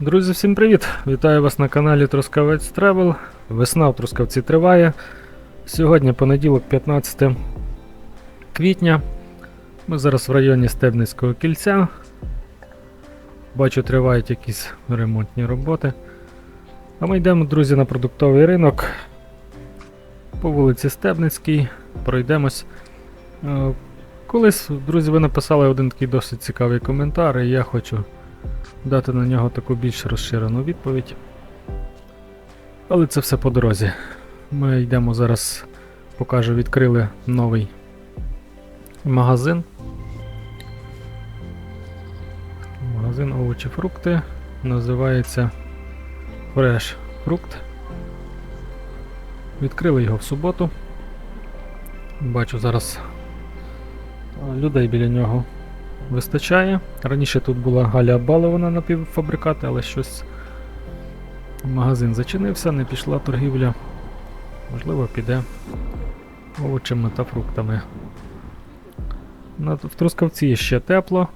Друзі, всім привіт! Вітаю вас на каналі Трускавець Тревел. Весна в Трускавці триває. Сьогодні понеділок, 15 квітня. Ми зараз в районі Стебницького кільця. Бачу, тривають якісь ремонтні роботи. А ми йдемо, друзі, на продуктовий ринок по вулиці Стебницькій. Пройдемось. Е, Колись, друзі, ви написали один такий досить цікавий коментар, і я хочу дати на нього таку більш розширену відповідь. Але це все по дорозі. Ми йдемо зараз, покажу, відкрили новий магазин. Магазин овочі фрукти. Називається Fresh Fruit. Відкрили його в суботу. Бачу зараз людей біля нього вистачає. Раніше тут була Галя Балована напівфабрикати, але щось магазин зачинився, не пішла торгівля. Можливо, піде овочами та фруктами. В Трускавці ще тепло.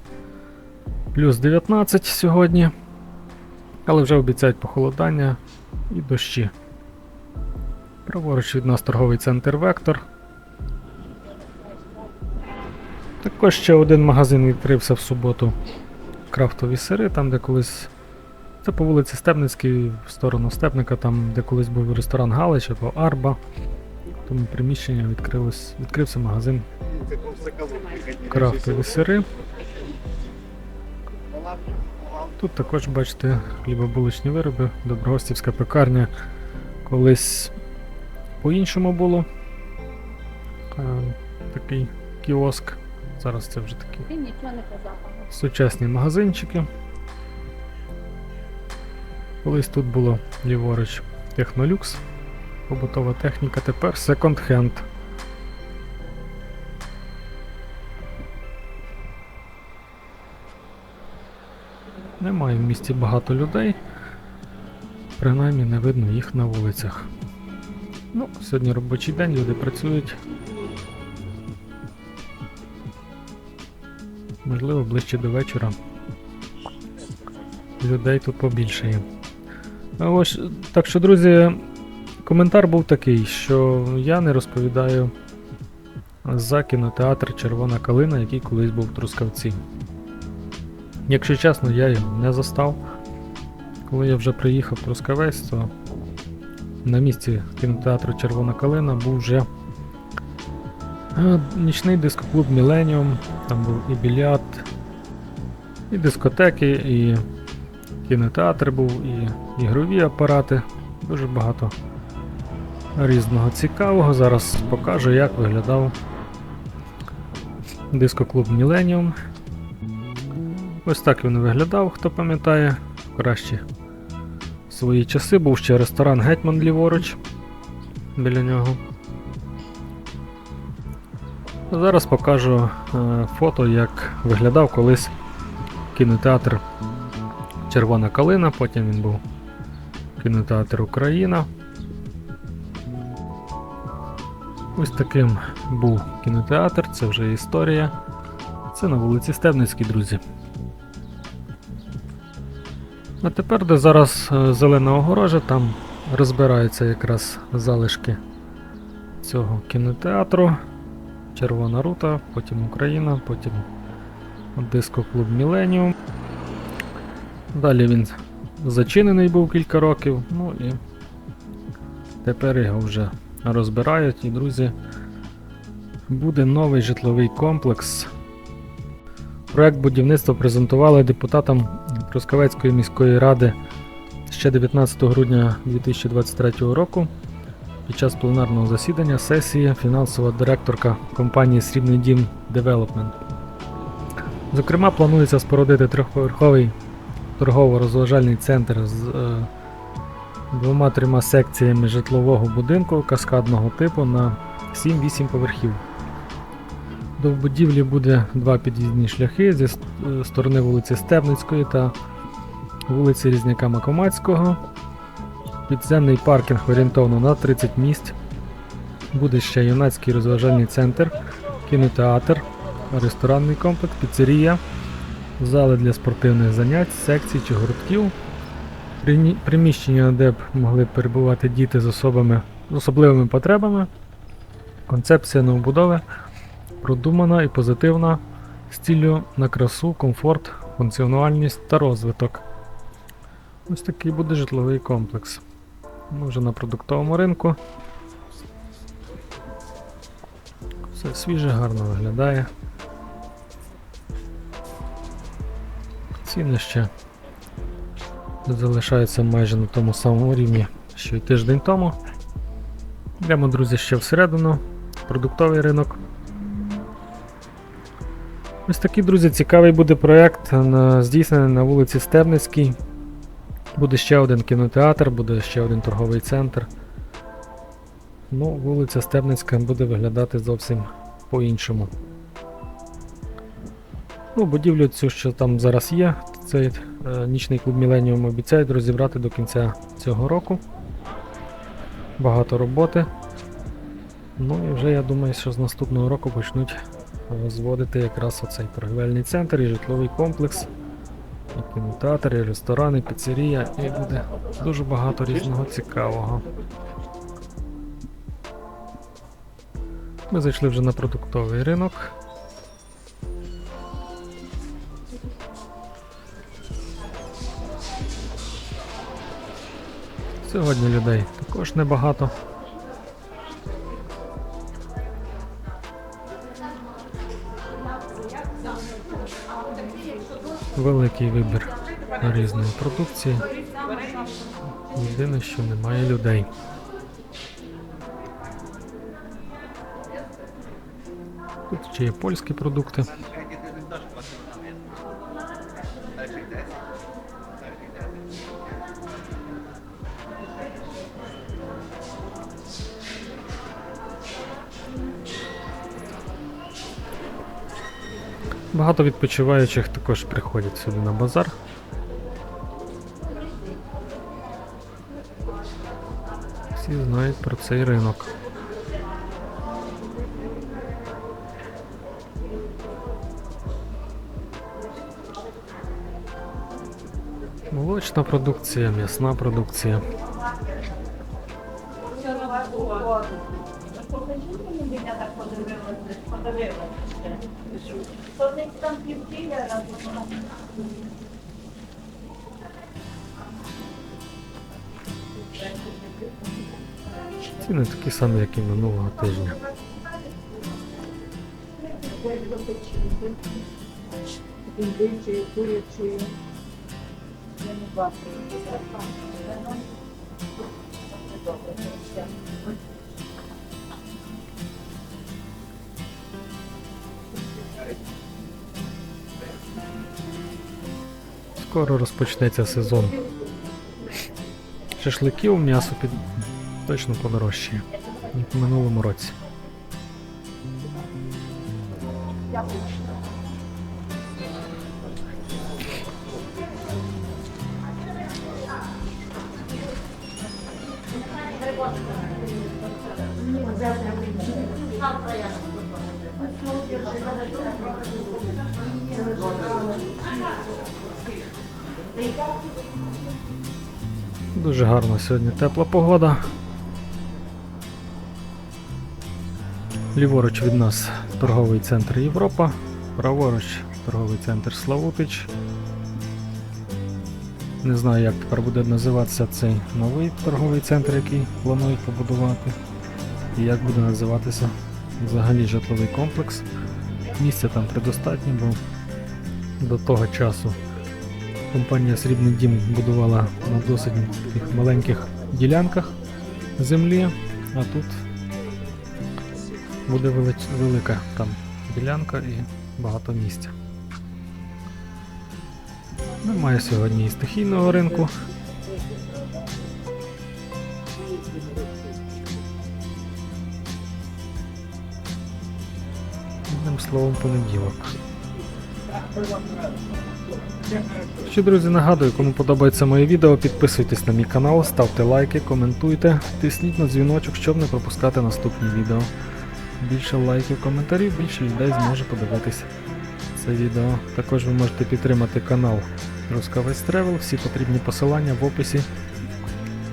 Плюс 19 сьогодні. Але вже обіцяють похолодання і дощі. Праворуч від нас торговий центр Вектор. Також ще один магазин відкрився в суботу. Крафтові сири, там де колись. Це по вулиці Степницькій, в сторону Степника, там де колись був ресторан Галич або Арба. Тому приміщенні відкрилось, відкрився магазин крафтові сири. Тут також бачите хлібобуличні вироби, Доброгостівська пекарня. Колись по-іншому було. Е, такий кіоск. Зараз це вже такі Він нічого не казав. сучасні магазинчики. Колись тут було ліворуч Технолюкс, побутова техніка, тепер секонд-хенд. Немає в місті багато людей, принаймні не видно їх на вулицях. Ну, сьогодні робочий день, люди працюють. Можливо, ближче до вечора людей тут побільшає. Ось, так що, друзі, коментар був такий, що я не розповідаю за кінотеатр Червона калина, який колись був в Трускавці. Якщо чесно, я його не застав. Коли я вже приїхав в Трускавець, то на місці кінотеатру Червона калина був вже нічний дискоклуб Міленіум, там був і більярд, і дискотеки, і кінотеатр був, і ігрові апарати. Дуже багато різного цікавого. Зараз покажу, як виглядав дискоклуб Міленіум. Ось так він виглядав, хто пам'ятає. В свої часи був ще ресторан Гетьман ліворуч біля нього. Зараз покажу е, фото, як виглядав колись кінотеатр Червона калина, потім він був кінотеатр Україна. Ось таким був кінотеатр, це вже історія. Це на вулиці Стебницькій, друзі. А тепер, де зараз е, зелена огорожа, там розбираються якраз залишки цього кінотеатру. Червона рута, потім Україна, потім дискоклуб Міленіум. Далі він зачинений був кілька років, ну і тепер його вже розбирають. І, друзі, буде новий житловий комплекс. Проект будівництва презентували депутатам Трускавецької міської ради ще 19 грудня 2023 року. Під час пленарного засідання сесії фінансова директорка компанії Срібний Дім Девелопмент. Зокрема, планується спорудити трьохповерховий торгово-розважальний центр з е, двома-трьома секціями житлового будинку каскадного типу на 7-8 поверхів. До будівлі буде два під'їзні шляхи зі е, сторони вулиці Стебницької та вулиці Різняка Макомацького. Підземний паркінг орієнтовно на 30 місць. Буде ще юнацький розважальний центр, кінотеатр, ресторанний комплекс, піцерія, зали для спортивних занять, секцій чи гуртків, Приміщення, де б могли перебувати діти з особами з особливими потребами. Концепція новобудови продумана і позитивна з ціллю на красу, комфорт, функціональність та розвиток. Ось такий буде житловий комплекс. Ми вже на продуктовому ринку. Все свіже, гарно виглядає. Ціни ще залишаються майже на тому самому рівні, що й тиждень тому. Йдемо, друзі, ще всередину. Продуктовий ринок. Ось такий, друзі, цікавий буде проєкт здійснений на вулиці Стерницькій. Буде ще один кінотеатр, буде ще один торговий центр. Ну, вулиця Стебницька буде виглядати зовсім по-іншому. Ну, будівлю цю, що там зараз є, цей е, нічний клуб Міленіум обіцяють розібрати до кінця цього року. Багато роботи. Ну і вже я думаю, що з наступного року почнуть е, зводити якраз оцей торговельний центр і житловий комплекс, і кінотеатр, і ресторан, і піцерія, і буде дуже багато різного цікавого. Ми зайшли вже на продуктовий ринок. Сьогодні людей також небагато. Великий вибір різної продукції. Єдине, що немає людей. Тут ще є польські продукти. Багато відпочиваючих також приходять сюди на базар. Всі знають про цей ринок. Молочна продукція, м'ясна продукція. Ціни такі самі, як і минулого тижня. Я. Скоро розпочнеться сезон. Шашликів, м'ясо під... точно подорожчає, ніж в минулому році. Дуже гарно сьогодні тепла погода. Ліворуч від нас торговий центр Європа, праворуч торговий центр Славутич. Не знаю, як тепер буде називатися цей новий торговий центр, який планують побудувати. І як буде називатися взагалі житловий комплекс. Місця там предостатньо, бо до того часу компанія Срібний Дім будувала на досить таких маленьких ділянках землі, а тут буде велика там ділянка і багато місця. Немає сьогодні і стихійного ринку. Одним словом, понеділок. Ще, друзі, нагадую, кому подобається моє відео, підписуйтесь на мій канал, ставте лайки, коментуйте, тисніть на дзвіночок, щоб не пропускати наступні відео. Більше лайків, коментарів, більше людей зможе подивитися це відео. Також ви можете підтримати канал Рускавець Тревел. Всі потрібні посилання в описі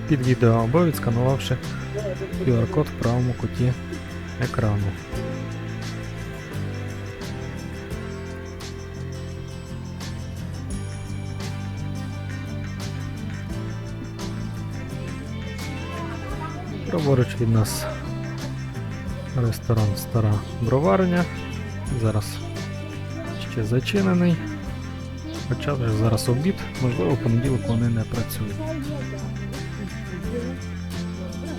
під відео або відсканувавши QR-код в правому куті екрану. Праворуч від нас ресторан Стара Броварня. Зараз ще зачинений. Хоча вже зараз обід, можливо, в понеділок вони не працюють.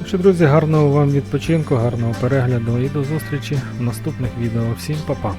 Що, друзі, гарного вам відпочинку, гарного перегляду і до зустрічі в наступних відео. Всім па-па!